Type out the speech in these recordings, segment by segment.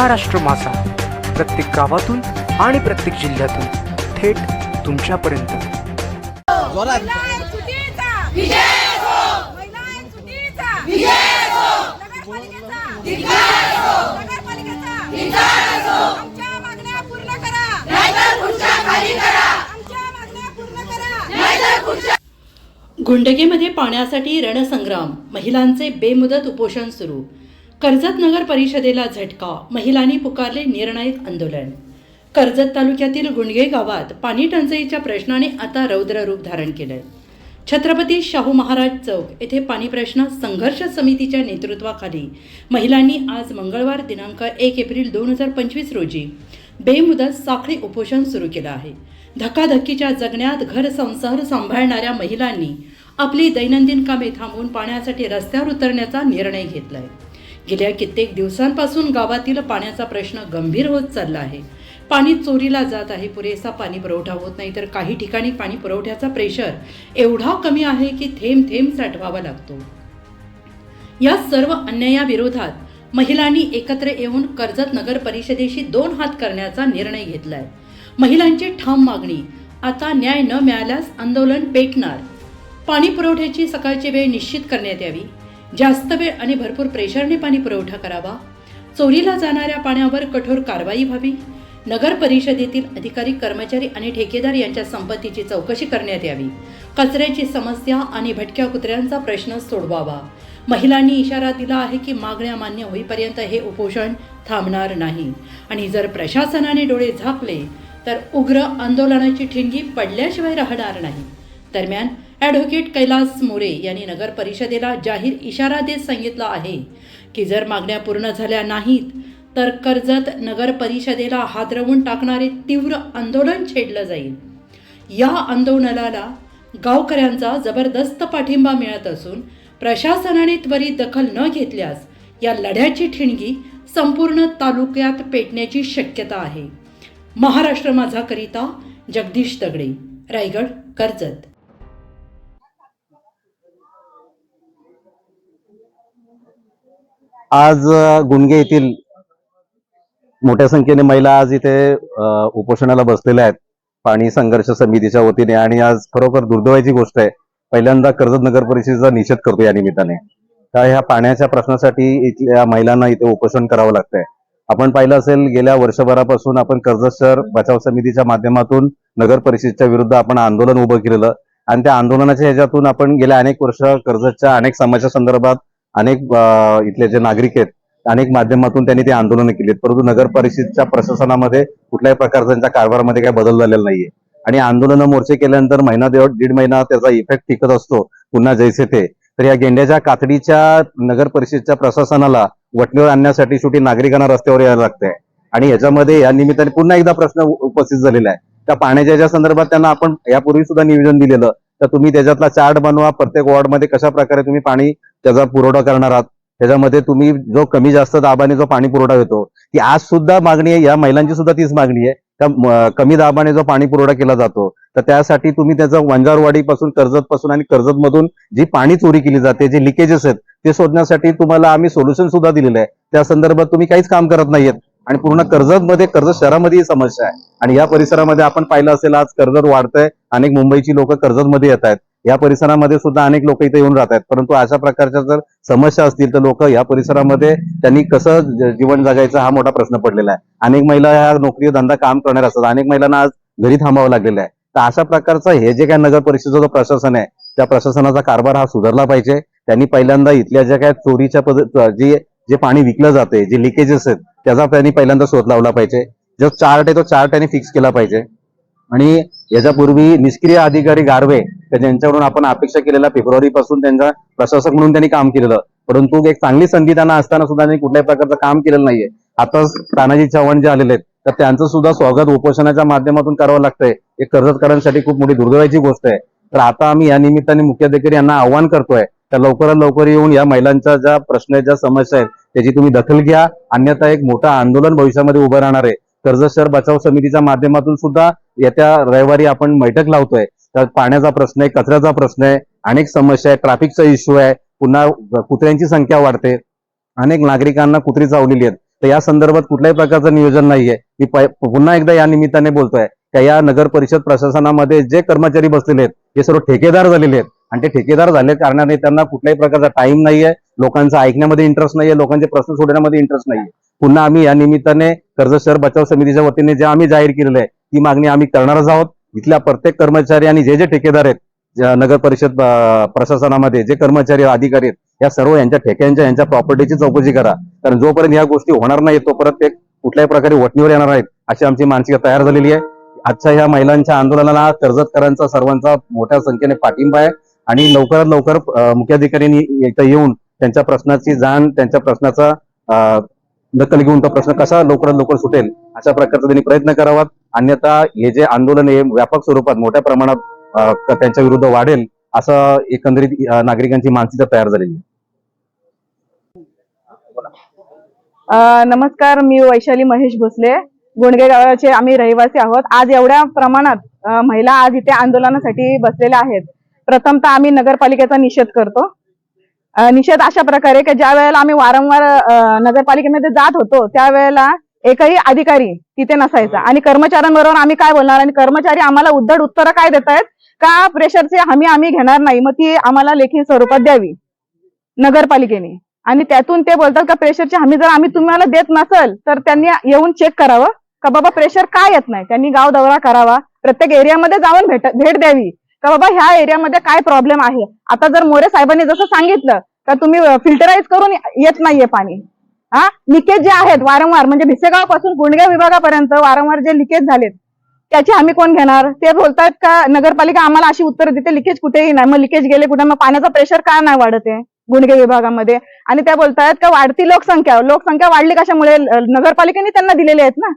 महाराष्ट्र माझा प्रत्येक गावातून आणि प्रत्येक जिल्ह्यातून थेट तुमच्यापर्यंत. महिला एक सुटीचा विजय असो महिला एक सुटीचा विजय असो नगरपालिकेचा विजय असो नगरपालिकेचा विजय असो आमच्या मागण्या पूर्ण करा नाहीतर खुर्च्या खाली करा आमच्या मागण्या पूर्ण करा नाहीतर खुर्च्या गुंडगेमध्ये पाण्यासाठी रणसंग्राम महिलांचे बेमुदत उपोषण सुरू. कर्जत नगर परिषदेला झटका. महिलांनी पुकारले निर्णायक आंदोलन. कर्जत तालुक्यातील गुंडगे गावात पाणी टंचाईच्या प्रश्नाने आता रौद्र रूप धारण केलंय. छत्रपती शाहू महाराज चौक येथे पाणी प्रश्न संघर्ष समितीच्या नेतृत्वाखाली महिलांनी आज मंगळवार दिनांक एक एप्रिल दोन हजार पंचवीस रोजी बेमुदत साखळी उपोषण सुरू केलं आहे. धकाधक्कीच्या जगण्यात घर संसार सांभाळणाऱ्या महिलांनी आपली दैनंदिन कामे थांबवून पाण्यासाठी रस्त्यावर उतरण्याचा निर्णय घेतलाय. गेल्या कित्येक दिवसांपासून गावातील पाण्याचा प्रश्न गंभीर होत चालला आहे. पाणी चोरीला जात आहे. पुरेसा पाणी पुरवठा होत नाही तर काही ठिकाणी पाणी पुरवठ्याचा प्रेशर एवढा कमी आहे की थेंब थेंब साठवावा लागतो. या सर्व अन्यायाविरोधात महिलांनी एकत्र येऊन कर्जत नगर परिषदेशी दोन हात करण्याचा निर्णय घेतलाय. महिलांची ठाम मागणी आता न्याय न मिळाल्यास आंदोलन पेटणार. पाणी पुरवठ्याची सकाळची वेळ निश्चित करण्यात यावी. जास्त वेळ आणि भरपूर प्रेशरने पाणी पुरवठा करावा. चोरीला जाणाऱ्या पाण्यावर कठोर कारवाई व्हावी. नगर परिषदेतील अधिकारी कर्मचारी आणि ठेकेदार यांच्या संपत्तीची चौकशी करण्यात यावी. कचऱ्याची समस्या आणि भटक्या कुत्र्यांचा प्रश्न सोडवावा. महिलांनी इशारा दिला आहे की मागण्या मान्य होईपर्यंत हे उपोषण थांबणार नाही. आणि जर प्रशासनाने डोळे झाकले तर उग्र आंदोलनाची ठिणगी पडल्याशिवाय राहणार नाही. दरम्यान ॲडव्होकेट कैलास मोरे यांनी नगर परिषदेला जाहीर इशारा देत सांगितलं आहे की जर मागण्या पूर्ण झाल्या नाहीत तर कर्जत नगर परिषदेला हादरवून टाकणारे तीव्र आंदोलन छेडलं जाईल. या आंदोलनाला गावकऱ्यांचा जबरदस्त पाठिंबा मिळत असून प्रशासनाने त्वरित दखल न घेतल्यास या लढ्याची ठिणगी संपूर्ण तालुक्यात पेटण्याची शक्यता आहे. महाराष्ट्र माझा करिता जगदीश दगडे रायगड कर्जत. आज गुणगे येथील मोठ्या संख्येने महिला आज इथे उपोषणाला बसलेल्या आहेत. पाणी संघर्ष समितीच्या वतीने. आणि आज खरोखर दुर्दैवाची गोष्ट आहे. पहिल्यांदा कर्जत नगर परिषदेचा निषेध करतो या निमित्ताने. का ह्या पाण्याच्या प्रश्नासाठी इथल्या महिलांना इथे उपोषण करावं लागतंय. आपण पाहिलं असेल गेल्या वर्षभरापासून आपण कर्जत शहर बचाव समितीच्या माध्यमातून नगर परिषदेच्या विरुद्ध आपण आंदोलन उभं केलेलं. आणि त्या आंदोलनाच्या ह्याच्यातून आपण गेल्या अनेक वर्ष कर्जतच्या अनेक समस्या संदर्भात अनेक इथले जे नागरिक आहेत अनेक माध्यमातून त्यांनी ते आंदोलनं केली परंतु नगर परिषदच्या प्रशासनामध्ये कुठल्याही प्रकारचा त्यांच्या कारभारामध्ये काही बदल झालेला नाहीये. आणि आंदोलन मोर्चे केल्यानंतर महिना दीड दीड महिना त्याचा इफेक्ट टिकत असतो. पुन्हा जैसे ते तर या गेंड्याच्या कातडीच्या नगर परिषदच्या प्रशासनाला वटणीवर आणण्यासाठी शेवटी नागरिकांना रस्त्यावर यायला लागते आणि याच्यामध्ये या निमित्ताने पुन्हा एकदा प्रश्न उपस्थित झालेला आहे. त्या पाण्याच्या याच्या संदर्भात त्यांना आपण यापूर्वी सुद्धा निवेदन दिलेलं तर तुम्ही त्याच्यातला चार्ट बनवा. प्रत्येक वॉर्डमध्ये कशा प्रकारे तुम्ही पाणी त्याचा पुरवठा करणार आहात. त्याच्यामध्ये तुम्ही जो कमी जास्त दाबाने जो पाणी पुरवठा होतो ती आज सुद्धा मागणी आहे या महिलांची सुद्धा तीच मागणी आहे. त्या कमी दाबाने जो पाणी पुरवठा केला जातो तर त्यासाठी तुम्ही त्याचं वंजारवाडी पासून कर्जत पासून आणि कर्जत मधून जी पाणी चोरी केली जाते जे लिकेजेस आहेत ते शोधण्यासाठी तुम्हाला आम्ही सोल्युशन सुद्धा दिलेलं आहे. त्या संदर्भात तुम्ही काहीच काम करत नाहीयेत. आणि पूर्ण कर्जतमध्ये कर्जत शहरामध्ये ही समस्या आहे. आणि या परिसरामध्ये आपण पाहिलं असेल आज कर्जत वाढतंय. अनेक मुंबईची लोक कर्जतमध्ये येत आहेत. या परिसरामध्ये सुद्धा अनेक लोक इथे येऊन राहत आहेत परंतु अशा प्रकारच्या जर समस्या असतील तर लोक या परिसरामध्ये त्यांनी कसं जीवन जगायचं हा मोठा प्रश्न पडलेला आहे. अनेक महिला ह्या नोकरी धंदा काम करणार असतात. अनेक महिलांना आज घरी थांबावं लागलेलं आहे. तर अशा प्रकारचं हे जे काय नगर परिषदेचं जो प्रशासन आहे त्या प्रशासनाचा कारभार हा सुधारला पाहिजे. त्यांनी पहिल्यांदा इथल्या ज्या काय चोरीच्या पद्धत जे जे पाणी विकलं जाते जे लिकेजेस आहेत त्याचा त्यांनी पहिल्यांदा शोध लावला पाहिजे. जो चार्ट आहे तो चार्ट त्यांनी फिक्स केला पाहिजे. आणि याच्यापूर्वी निष्क्रिय अधिकारी गारवे ज्यांच्याकडून आपण अपेक्षा केलेला फेब्रुवारी पासून त्यांचा प्रशासक म्हणून त्यांनी काम केलेलं. परंतु एक चांगली संधी त्यांना असताना सुद्धा त्यांनी कुठल्याही प्रकारचं काम केलेलं नाहीये. आता तानाजी चव्हाण जे आलेले आहेत तर त्यांचं सुद्धा स्वागत उपोषणाच्या माध्यमातून करावं लागतंय. हे कर्जतकरांसाठी खूप मोठी दुर्दैवाची गोष्ट आहे. तर आता आम्ही या निमित्ताने मुख्याधिकारी यांना आव्हान करतोय तर लवकरात लवकर येऊन या महिलांच्या ज्या प्रश्न ज्या समस्या आहेत त्याची तुम्ही दखल घ्या. अन्यथा एक मोठं आंदोलन भविष्यामध्ये उभं राहणार आहे. कर्ज शहर बचाव समितीच्या माध्यमातून सुद्धा येत्या रविवारी आपण बैठक लावतोय. तर पाण्याचा प्रश्न आहे कचऱ्याचा प्रश्न आहे अनेक समस्या आहे ट्रॅफिकचा इश्यू आहे पुन्हा कुत्र्यांची संख्या वाढते. अनेक नागरिकांना कुत्री चावलेली आहेत. तर या संदर्भात कुठल्याही प्रकारचं नियोजन नाहीये. मी पुन्हा एकदा या निमित्ताने बोलतोय का या नगर परिषद प्रशासनामध्ये जे कर्मचारी बसलेले आहेत हे सर्व ठेकेदार झालेले आहेत. आणि ते ठेकेदार झाले कारणाने त्यांना कुठल्याही प्रकारचा टाइम नाहीये लोकांचं ऐकण्यामध्ये इंटरेस्ट नाहीये लोकांचे प्रश्न सोडण्यामध्ये इंटरेस्ट नाहीये. पुन्हा आम्ही या निमित्ताने कर्ज शहर बचाव समितीच्या वतीने जे आम्ही जाहीर केलेलं आहे ती मागणी आम्ही करणारच आहोत. इथल्या प्रत्येक कर्मचारी आणि जे जे ठेकेदार आहेत नगर परिषद प्रशासनामध्ये जे कर्मचारी अधिकारी आहेत या सर्व यांच्या ठेक्यांच्या यांच्या प्रॉपर्टीची चौकशी करा. कारण जोपर्यंत या गोष्टी होणार नाही तोपर्यंत ते कुठल्याही प्रकारे वटणीवर येणार आहेत अशी आमची मानसिकता तयार झालेली आहे. आजच्या ह्या महिलांच्या आंदोलनाला कर्जतकरांचा सर्वांचा मोठ्या संख्येने पाठिंबा आहे आणि लवकरात लवकर मुख्याधिकाऱ्यांनी इथं येऊन त्यांच्या प्रश्नाची जाण त्यांच्या प्रश्नाचा दखल घेऊन तो प्रश्न कसा लवकरात लवकर सुटेल अशा प्रकारचा त्यांनी प्रयत्न करावा. अन्यथा हे जे आंदोलन आहे व्यापक स्वरूपात मोठ्या प्रमाणात त्यांच्या विरुद्ध वाढेल असं एकंदरीत नागरिकांची मानसिकता तयार झालेली आहे. नमस्कार मी वैशाली महेश भोसले. गोंडगे गावाचे आम्ही रहिवासी आहोत. आज एवढ्या प्रमाणात महिला आज इथे आंदोलनासाठी बसलेल्या आहेत. प्रथमतः आम्ही नगरपालिकेचा निषेध करतो. निषेध अशा प्रकारे की ज्या वेळेला आम्ही वारंवार नगरपालिकेमध्ये जात होतो त्यावेळेला एकही अधिकारी तिथे नसायचा. आणि कर्मचाऱ्यांबरोबर आम्ही काय बोलणार? आणि कर्मचारी आम्हाला उद्धट उत्तरं काय देत आहेत का प्रेशरची हमी आम्ही घेणार नाही? मग ती आम्हाला लेखी स्वरूपात द्यावी. नगरपालिकेने. आणि त्यातून ते बोलतात का प्रेशरची हमी जर आम्ही तुम्हाला देत नसल तर त्यांनी येऊन चेक करावं. का बाबा प्रेशर का येत नाही? त्यांनी गाव दौरा करावा. प्रत्येक एरियामध्ये जाऊन भेट भेट द्यावी. का बाबा ह्या एरियामध्ये काय प्रॉब्लेम आहे? आता जर मोरे साहेबांनी जसं सांगितलं का तुम्ही फिल्टराईज करून येत नाहीये पाणी. हा? लिकेज जे आहेत वारंवार म्हणजे भिसेगावपासून गुंडगाव विभागापर्यंत वारंवार जे लिकेज झालेत त्याची आम्ही कोण घेणार? ते बोलतात का नगरपालिका आम्हाला अशी उत्तर देते लिकेज कुठेही नाही मग लिकेज गेले कुठे मग पाण्याचा प्रेशर का नाही वाढत आहे गुंडगे विभागामध्ये? आणि त्या बोलतायत का वाढती लोकसंख्या लोकसंख्या वाढली कशामुळे? नगरपालिकेने त्यांना दिलेले आहेत ना.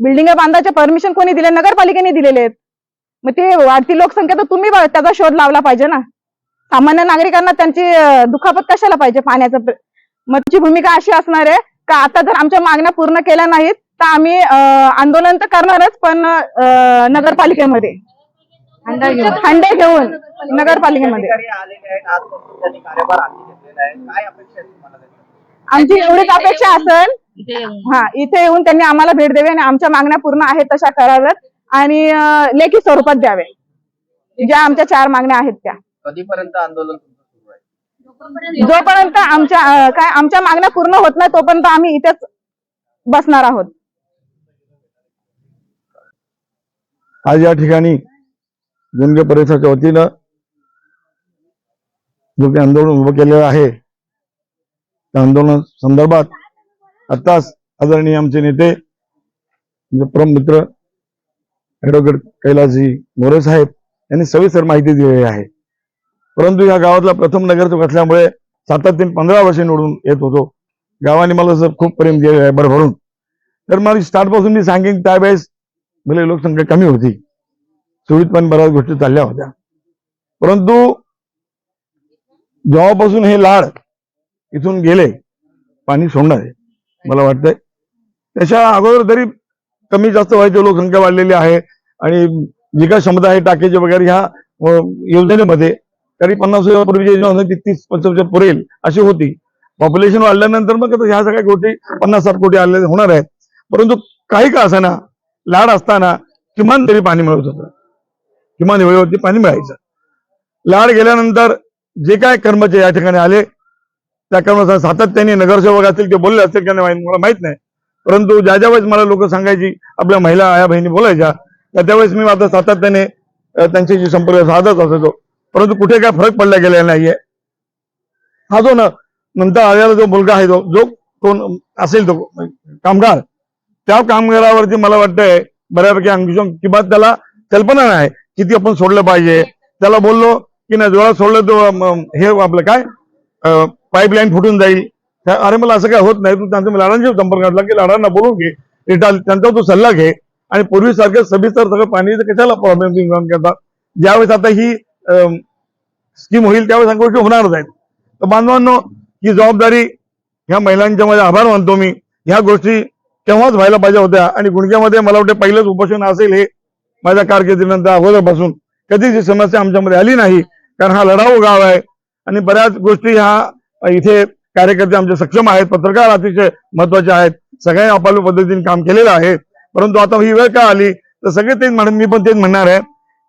बिल्डिंग बांधायचे परमिशन कोणी दिले? नगरपालिकेने दिलेले आहेत. मग ते वाढती लोकसंख्या तर तुम्ही त्याचा शोध लावला पाहिजे ना. सामान्य नागरिकांना त्यांची दुखापत कशाला पाहिजे? पाण्याचं मग भूमिका अशी असणार आहे का आता जर आमच्या मागण्या पूर्ण केल्या नाहीत तर आम्ही आंदोलन तर करणारच पण नगरपालिकेमध्ये. खंडे घेऊन. नगरपालिकेमध्ये. आमची एवढीच अपेक्षा असेल. हा इथे येऊन त्यांनी आम्हाला भेट द्यावी आणि आमच्या मागण्या पूर्ण आहेत तशा कराव्यात आणि लेखी स्वरूपात द्यावे. ज्या आमच्या चार मागण्या आहेत त्या. कधीपर्यंत आंदोलन जोपर्यंत आमच्या काय आमच्या मागण्या पूर्ण होत नाही तोपर्यंत आम्ही इथेच बसणार आहोत. आज या ठिकाणी गुंडगे परिसराच्या वतीनं जो काही आंदोलन उभं केलेलं आहे त्या आंदोलन संदर्भात आताच आदरणीय आमचे नेते म्हणजे परम मित्र ऍडव्होकेट कैलासजी मोरे साहेब यांनी सविस्तर माहिती दिलेली आहे. परंतु या गावातला प्रथम नगरसेवक असल्यामुळे सातत्याने पंधरा वर्षे निवडून येत होतो. गावाने मला असं खूप प्रेम दिलेलं आहे भरभरून. तर मला स्टार्टपासून मी सांगेन त्यावेळेस भले लोकसंख्या कमी होती सुरळीत पण बऱ्याच गोष्टी चालल्या होत्या. परंतु जेव्हापासून हे लाड इथून गेले पाणी सोडणार आहे मला वाटतंय. त्याच्या अगोदर तरी कमी जास्त व्हायची लोकसंख्या वाढलेली आहे. आणि जी काय क्षमता आहे टाकीची वगैरे ह्या योजनेमध्ये तरी पन्नास वर्षापूर्वी जे होतं ती तीस पंचवीस पुरेल अशी होती. पॉप्युलेशन वाढल्यानंतर मग ह्या सगळ्या गोष्टी पन्नास साठ कोटी आले होणार आहेत. परंतु काही का असाना लाड असताना किमान तरी पाणी मिळत होतं. किमान वेळेवरती पाणी मिळायचं. लाड गेल्यानंतर जे काय कर्मचारी या ठिकाणी आले त्या कर्मचारी सातत्याने नगरसेवक असतील ते बोलले असतील का नाही मला माहीत नाही. परंतु ज्या ज्या वेळेस मला लोक सांगायची आपल्या महिला आया बहिणी बोलायच्या त्या त्यावेळेस मी माझा सातत्याने त्यांच्याशी संपर्क साधत असायचो. परंतु कुठे काय फरक पडला गेलेला नाहीये. हा जो ना नंतर आलेला जो मुलगा आहे जो जो कोण असेल तो कामगार त्या कामगारावरती मला वाटतंय बऱ्यापैकी अंकुश किंवा त्याला कल्पना नाही किती आपण सोडलं पाहिजे. त्याला बोललो की नाही जोरात सोडलं तो हे आपलं काय पाईपलाईन फुटून जाईल. त्या- अरे मला असं काय होत नाही तू त्यांचा लाडांशी संपर्क घातला की लाडांना बोलून घे. रिटाल त्यांचा तू सल्ला घे. आणि पूर्वीसारखं सविस्तर सगळं पाणी कशाला प्रॉब्लेम निर्माण करतात? ज्यावेळेस आता ही स्कीम होईल त्यावेळेस ह्या गोष्टी होणारच आहेत. तर बांधवांनो ही जबाबदारी ह्या महिलांच्या मध्ये आभार मानतो मी. ह्या गोष्टी तेव्हाच व्हायला पाहिजे होत्या आणि गुणग्यामध्ये मला वाटतं पहिलंच उपोषण असेल हे माझ्या कारकिर्दीनंतर अगोदरपासून. कधीच ही समस्या आमच्यामध्ये आली नाही कारण हा लढाऊ गाव आहे. आणि बऱ्याच गोष्टी ह्या इथे कार्यकर्ते आमचे सक्षम आहेत पत्रकार अतिशय महत्त्वाचे आहेत. सगळ्यांनी आपापल्या पद्धतीने काम केलेलं आहे. परंतु आता ही वेळ का आली? तर सगळे तेच म्हणत मी पण तेच म्हणणार आहे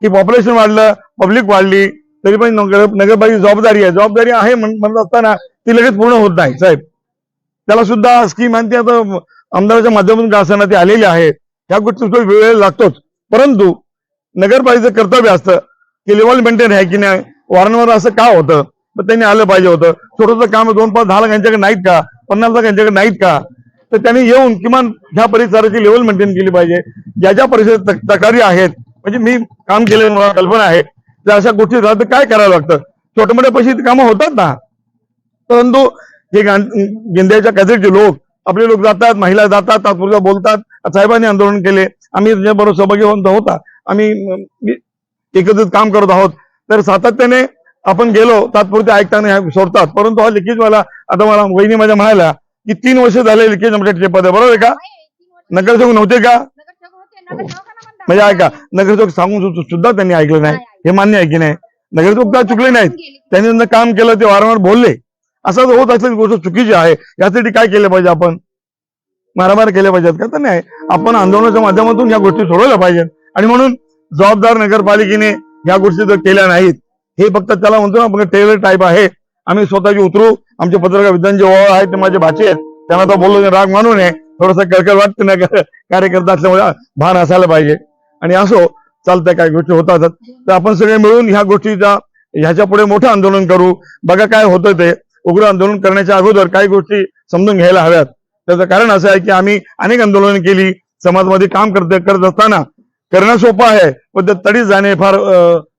की पॉप्युलेशन वाढलं पब्लिक वाढली. तरी पण नगर नगरपालिका जबाबदारी आहे. जबाबदारी आहे म्हणत असताना ती लगेच पूर्ण होत नाही साहेब. त्याला सुद्धा स्कीम आणि ती आता आमदाराच्या माध्यमातून का असताना ती आलेली आहे ह्या गोष्टी वेळ लागतोच. परंतु नगरपालिकेचं कर्तव्य असतं की लेवल मेंटेन आहे की नाही वारंवार असं का होतं? मग त्यांनी आलं पाहिजे होतं. छोटंसं काम दोन पाच दहा लाख यांच्याकडे नाहीत का? पन्नास लाख यांच्याकडे नाहीत का? तर त्यांनी येऊन किमान ह्या परिसराची लेवल मेंटेन केली पाहिजे. ज्या ज्या परिसरात तक्रारी आहेत म्हणजे मी काम केलेलं मला कल्पना आहे त्या अशा गोष्टी झाल्या तर काय करावं लागतं? छोटे मोठे पैसे कामं होतात ना. परंतु हे गेंद्याच्या कॅसेटचे लोक आपले लोक जातात महिला जातात तात्पुरत्या बोलतात. साहेबांनी आंदोलन केले. आम्ही त्याच्याबरोबर सहभागी होत होता. आम्ही एकत्रित काम करत आहोत. तर सातत्याने आपण गेलो तात्पुरते ऐकताना सोडतात. परंतु हा लिकेज मला आता मला वहिनी माझ्या म्हणाल्या की तीन वर्ष झाले लिकेज आमच्या पद आहे बरोबर आहे का? नगरसेवक नव्हते का? म्हणजे ऐका नगरसेवक सांगून सुद्धा त्यांनी ऐकलं नाही हे मान्य आहे की नाही? नगरसेवक काय चुकले नाहीत? त्यांनी काम केलं ते वारंवार बोलले. असं होत असलेली गोष्ट चुकीची आहे. यासाठी काय केलं पाहिजे आपण? मारामार केल्या पाहिजेत का? तर नाही. आपण आंदोलनाच्या माध्यमातून या गोष्टी सोडवल्या पाहिजेत. आणि म्हणून जबाबदार नगरपालिकेने या गोष्टी जर केल्या नाहीत हे फक्त त्याला म्हणतो ना आपण टेलर टाईप आहे. आम्ही स्वतःची उतरू आमचे पत्रकार विधान जे ओळ आहेत ते माझे भाचे आहेत. त्यांना तर बोललो राग मानू नये. थोडस कळकळ वाटतं ना कार्यकर्ता असल्यामुळे भान असायला पाहिजे. आणि असो चालतंय काय गोष्टी होतात तर आपण सगळे मिळून ह्या गोष्टीचा ह्याच्या पुढे मोठं आंदोलन करू. बघा काय होतं ते. उग्र आंदोलन करण्याच्या अगोदर काही गोष्टी समजून घ्यायला हव्यात. त्याचं कारण असं आहे की आम्ही अनेक आंदोलन केली. समाजमध्ये काम करते करत असताना करणं सोपं आहे पण ते तडीच जाणे फार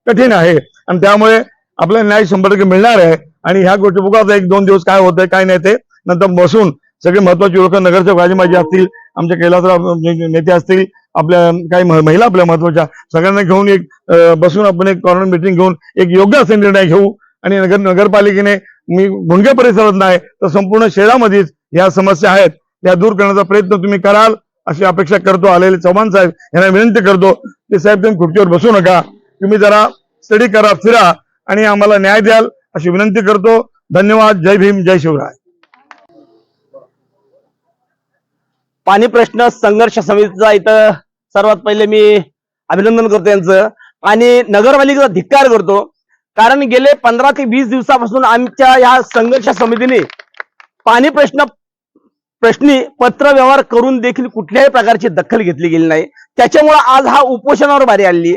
कठीण आहे. आणि त्यामुळे आपला न्याय शंभर टक्के मिळणार आहे. आणि ह्या गोष्टी बघा एक दोन दिवस काय होतंय काय नाही ते. नंतर बसून सगळे महत्वाची लोक नगरसेवक राजेमाजी असतील आमच्या कैलासराव नेते असतील आपल्या काही महिला आपल्या महत्त्वाच्या सगळ्यांना घेऊन एक बसून आपण एक कॉर्नर मिटिंग घेऊन एक योग्य असे निर्णय घेऊ. आणि नगर नगरपालिकेने मी गुंडगे परिसरात नाही तर संपूर्ण शहरामध्येच ह्या समस्या आहेत. त्या दूर करण्याचा प्रयत्न तुम्ही कराल अशी अपेक्षा करतो आलेले चव्हाण साहेब. यांना विनंती करतो की साहेब तुम्ही खुर्चीवर बसू नका. तुम्ही जरा स्टडी करा फिरा आणि आम्हाला न्याय द्याल अशी विनंती करतो. धन्यवाद. जय भीम जय शिवराय. पाणी प्रश्न संघर्ष समितीचा इथं सर्वात पहिले मी अभिनंदन करतो यांचं. आणि नगरपालिकेचा धिक्कार करतो. कारण गेले पंधरा ते वीस दिवसापासून आमच्या या संघर्ष समितीने पाणी प्रश्न प्रश्नी पत्र व्यवहार करून देखील कुठल्याही प्रकारची दखल घेतली गेली नाही. त्याच्यामुळे आज हा उपोषणावर बारी आली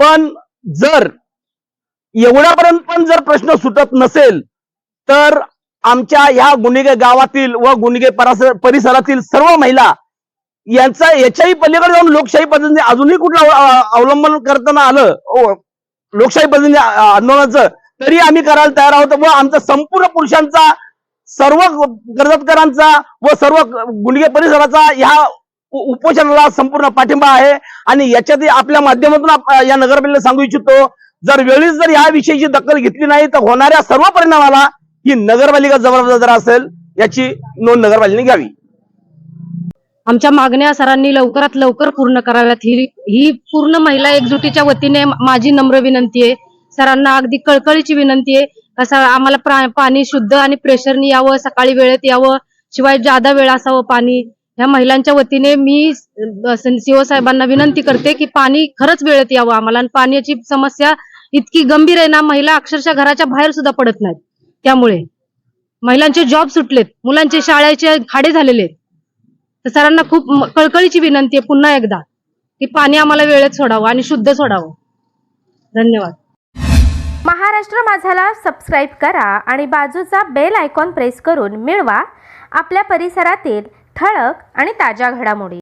पण जर एवढ्यापर्यंत पण जर प्रश्न सुटत नसेल तर आमच्या ह्या गुन्हेगार गावातील व गुन्हेगार परिसरातील सर्व महिला यांचा याच्याही पलीकडे जाऊन लोकशाही पद्धतीने अजूनही कुठलं अवलंबन करताना आलं लोकशाही पद्धतीने आंदोलनाचं तरी आम्ही करायला तयार आहोत. व आमचा संपूर्ण पुरुषांचा सर्व कर्जतकरांचा व सर्व गुन्हे परिसराचा ह्या उपोषणाला संपूर्ण पाठिंबा आहे. आणि याच्यात आपल्या माध्यमातून आप- या नगरपालिकेला सांगू इच्छितो जर वेळीच जर या विषयीची दखल घेतली नाही तर होणाऱ्या सर्व परिणामाला ही नगरपालिका जबाबदार असेल याची नोंद नगरपालिकेने घ्यावी. आमच्या मागण्या सरांनी लवकरात लवकर पूर्ण कराव्यात. ही ही पूर्ण महिला एकजुटीच्या वतीने माझी नम्र विनंती आहे. सरांना अगदी कळकळीची विनंती आहे कसं आम्हाला पाणी शुद्ध आणि प्रेशरनी यावं सकाळी वेळेत यावं शिवाय जादा वेळ असावं पाणी. ह्या महिलांच्या वतीने मी सीओ साहेबांना विनंती करते की पाणी खरंच वेळेत यावं आम्हाला आणि पाण्याची समस्या इतकी गंभीर आहे ना महिला अक्षरशः घराच्या बाहेर सुद्धा पडत नाहीत. त्यामुळे महिलांचे जॉब सुटलेत मुलांचे शाळेचे खाडे झालेले आहेत. तर सरांना खूप कळकळीची विनंती आहे पुन्हा एकदा की पाणी आम्हाला वेळेत सोडावं आणि शुद्ध सोडावं. धन्यवाद. महाराष्ट्र माझाला सबस्क्राईब करा आणि बाजूचा बेल आयकॉन प्रेस करून मिळवा. आपल्या परिसरातील ठळक आणि ताज्या घडामोडी.